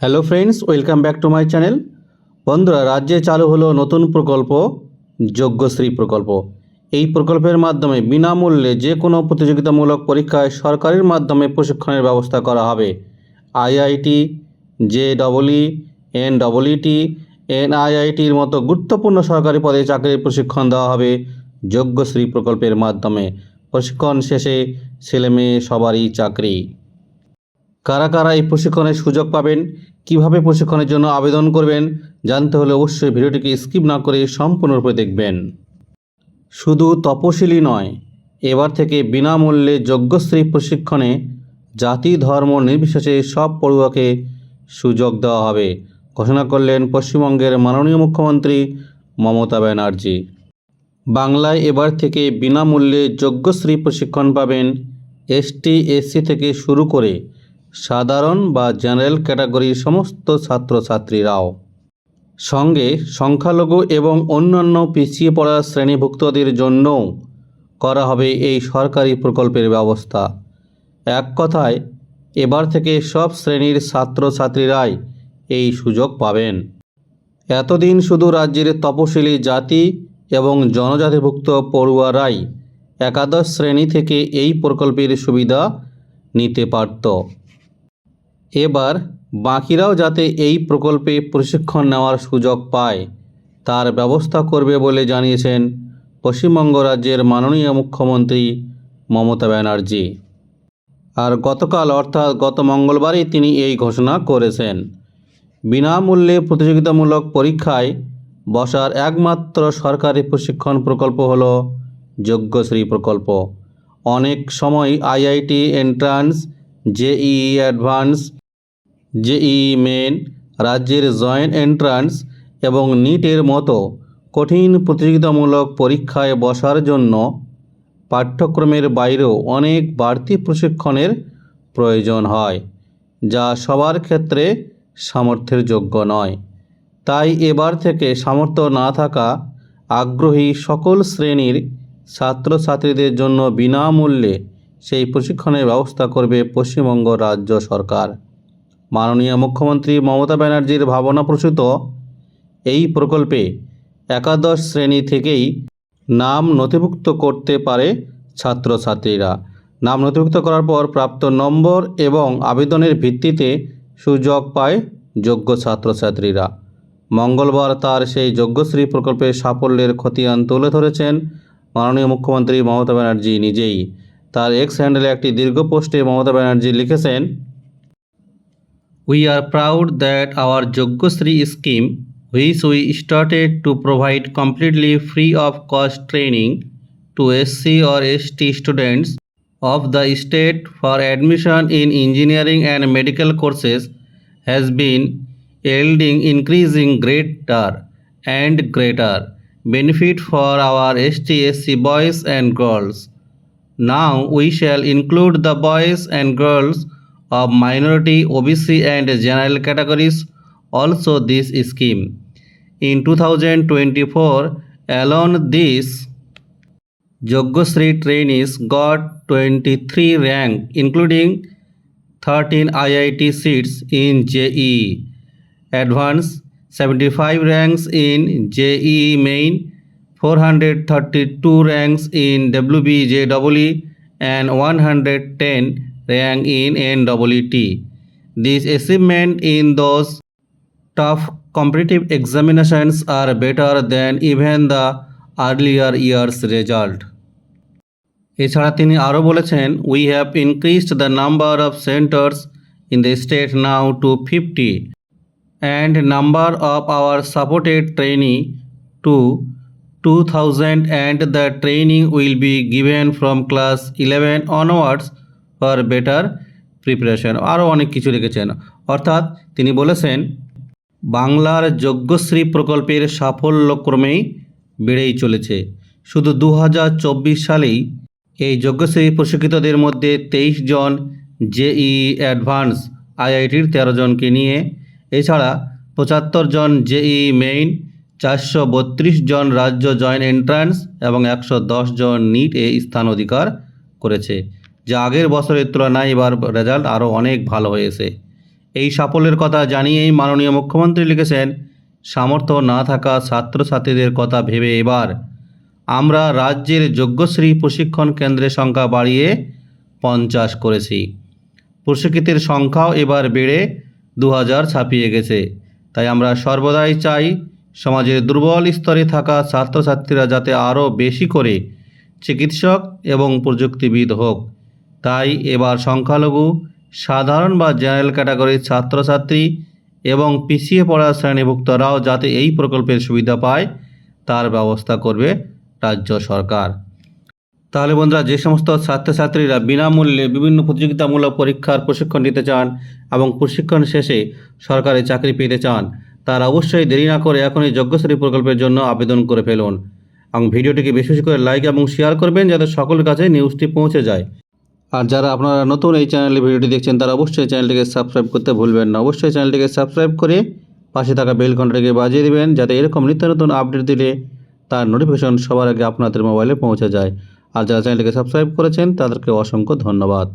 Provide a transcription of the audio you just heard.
Hello friends welcome back to my channel বন্ধুরা, রাজ্যে চালু হলো নতুন প্রকল্প, যজ্ঞশ্রী প্রকল্প। এই প্রকল্পের মাধ্যমে বিনামূল্যে যে কোনো প্রতিযোগিতামূলক পরীক্ষায় সরকারের মাধ্যমে প্রশিক্ষণের ব্যবস্থা করা হবে। IIT J double E N double E T এনআইআইটির মতো গুরুত্বপূর্ণ সরকারি পদে চাকরির প্রশিক্ষণ দেওয়া হবে যজ্ঞশ্রী প্রকল্পের মাধ্যমে। প্রশিক্ষণ শেষে ছেলেমেয়ে সবারই চাকরি। কারা কারা এই প্রশিক্ষণের সুযোগ পাবেন, কীভাবে প্রশিক্ষণের জন্য আবেদন করবেন, জানতে হলে অবশ্যই ভিডিওটিকে স্কিপ না করে সম্পূর্ণরূপে দেখবেন। শুধু তপশিলি নয়, এবার থেকে বিনামূল্যে যজ্ঞশ্রী প্রশিক্ষণে জাতি ধর্ম নির্বিশেষে সব পড়ুয়াকে সুযোগ দেওয়া হবে, ঘোষণা করলেন পশ্চিমবঙ্গের মাননীয় মুখ্যমন্ত্রী মমতা ব্যানার্জি। বাংলায় এবার থেকে বিনামূল্যে যজ্ঞশ্রী প্রশিক্ষণ পাবেন এসটি এসসি থেকে শুরু করে সাধারণ বা জেনারেল ক্যাটাগরির সমস্ত ছাত্রছাত্রীরাও। সঙ্গে সংখ্যালঘু এবং অন্যান্য পিছিয়ে পড়া শ্রেণীভুক্তদের জন্যও করা হবে এই সরকারি প্রকল্পের ব্যবস্থা। এক কথায়, এবার থেকে সব শ্রেণির ছাত্রছাত্রীরাই এই সুযোগ পাবেন। এতদিন শুধু রাজ্যের তপশিলি জাতি এবং জনজাতিভুক্ত পড়ুয়ারাই একাদশ শ্রেণি থেকে এই প্রকল্পের সুবিধা নিতে পারত। এবার বাকিরাও যাতে এই প্রকল্পে প্রশিক্ষণ নেওয়ার সুযোগ পায়, তার ব্যবস্থা করবে বলে জানিয়েছেন পশ্চিমবঙ্গ রাজ্যের মাননীয় মুখ্যমন্ত্রী মমতা ব্যানার্জি। আর গতকাল অর্থাৎ গত মঙ্গলবারই তিনি এই ঘোষণা করেছেন। বিনামূল্যে প্রতিযোগিতামূলক পরীক্ষায় বসার একমাত্র সরকারি প্রশিক্ষণ প্রকল্প হল যজ্ঞশ্রী প্রকল্প। অনেক সময় IIT, entrance, JEE, advance JEE main রাজ্যের জয়েন্ট এন্ট্রান্স এবং নিটের মতো কঠিন প্রতিযোগিতামূলক পরীক্ষায় বসার জন্য পাঠ্যক্রমের বাইরেও অনেক বাড়তি প্রশিক্ষণের প্রয়োজন হয়, যা সবার ক্ষেত্রে সামর্থ্যের যোগ্য নয়। তাই এবার থেকে সামর্থ্য না থাকা আগ্রহী সকল শ্রেণির ছাত্রছাত্রীদের জন্য বিনামূল্যে সেই প্রশিক্ষণের ব্যবস্থা করবে পশ্চিমবঙ্গ রাজ্য সরকার। মাননীয় মুখ্যমন্ত্রী মমতা ব্যানার্জির ভাবনাপ্রসূত এই প্রকল্পে একাদশ শ্রেণি থেকেই নাম নথিভুক্ত করতে পারে ছাত্রছাত্রীরা। নাম নথিভুক্ত করার পর প্রাপ্ত নম্বর এবং আবেদনের ভিত্তিতে সুযোগ পায় যোগ্য ছাত্রছাত্রীরা। মঙ্গলবার তার সেই যজ্ঞশ্রী প্রকল্পের সাফল্যের খতিয়ান তুলে ধরেছেন মাননীয় মুখ্যমন্ত্রী মমতা ব্যানার্জি নিজেই। তার এক্স হ্যান্ডেলে একটি দীর্ঘ পোস্টে মমতা ব্যানার্জি লিখেছেন We are proud that our Yogasri scheme, which we started to provide completely free of cost training to SC or ST students of the state for admission in engineering and medical courses, has been yielding increasing greater and greater benefit for our ST SC boys and girls. Now we shall include the boys and girls of minority, OBC and general categories also this scheme. In 2024 alone this Yogasri trainees got 23 rank including 13 IIT seats in JEE Advanced, 75 ranks in JEE Main, 432 ranks in WBJEE and 110 rank in NEET. This achievement in those tough competitive examinations are better than even the earlier years result. এছাড়া তিনি আরও বলেছেন we have increased the number of centres in the state now to fifty and number of our supported trainee to two thousand and the training will be given from class eleven onwards for better preparation আরও অনেক কিছু লিখেছেন। অর্থাৎ তিনি বলেছেন, বাংলার যজ্ঞশ্রী প্রকল্পের সাফল্যক্রমেই বেড়েই চলেছে। শুধু দু হাজার চব্বিশ সালেই এই যজ্ঞশ্রী প্রশিক্ষিতদের মধ্যে তেইশ জন জেই অ্যাডভান্স আইআইটির তেরো জনকে নিয়ে, এছাড়া পঁচাত্তর জন জেই মেইন, চারশো বত্রিশ জন রাজ্য জয়েন্ট এন্ট্রান্স এবং একশো দশ জন নিট এ স্থান অধিকার করেছে। যা আগের বছরের তুলনায় এবার রেজাল্ট আরও অনেক ভালো হয়েছে। এই সাফল্যের কথা জানিয়েই মাননীয় মুখ্যমন্ত্রী লিখেছেন, সামর্থ্য না থাকা ছাত্রছাত্রীদের কথা ভেবে এবার। আমরা রাজ্যের যোগ্যশ্রী প্রশিক্ষণ কেন্দ্রের সংখ্যা বাড়িয়ে পঞ্চাশ করেছি। প্রশিক্ষিতের সংখ্যাও এবার বেড়ে দু হাজার ছাপিয়ে গেছে। তাই আমরা সর্বদাই চাই সমাজের দুর্বল স্তরে থাকা ছাত্রছাত্রীরা যাতে আরও বেশি করে চিকিৎসক এবং প্রযুক্তিবিদ হোক। তাই এবার সংখ্যালঘু, সাধারণ বা জেনারেল ক্যাটাগরির ছাত্রছাত্রী এবং পিছিয়ে পড়া শ্রেণীভুক্তরাও যাতে এই প্রকল্পের সুবিধা পায়, তার ব্যবস্থা করবে রাজ্য সরকার। তাহলে বন্ধুরা, যে সমস্ত ছাত্রছাত্রীরা বিনামূল্যে বিভিন্ন প্রতিযোগিতামূলক পরীক্ষার প্রশিক্ষণ নিতে চান এবং প্রশিক্ষণ শেষে সরকারি চাকরি পেতে চান, তারা অবশ্যই দেরি না করে এখনই যজ্ঞশ্রী প্রকল্পের জন্য আবেদন করে ফেলুন। এবং ভিডিওটিকে বেশি বেশি করে লাইক এবং শেয়ার করবেন, যাতে সকলের কাছে নিউজটি পৌঁছে যায়। আর যারা আপনারা নতুন এই চ্যানেলে ভিডিওটি দেখছেন, তারা অবশ্যই চ্যানেলটিকে সাবস্ক্রাইব করতে ভুলবেন না। অবশ্যই চ্যানেলটিকে সাবস্ক্রাইব করে পাশে থাকা বেল ঘন্টাটিকে বাজিয়ে দেবেন, যাতে এরকম নিত্য নতুন আপডেট দিলে তার নোটিফিকেশন সবার আগে আপনাদের মোবাইলে পৌঁছে যায়। আর যারা চ্যানেলটিকে সাবস্ক্রাইব করেছেন, তাদেরকে অসংখ্য ধন্যবাদ।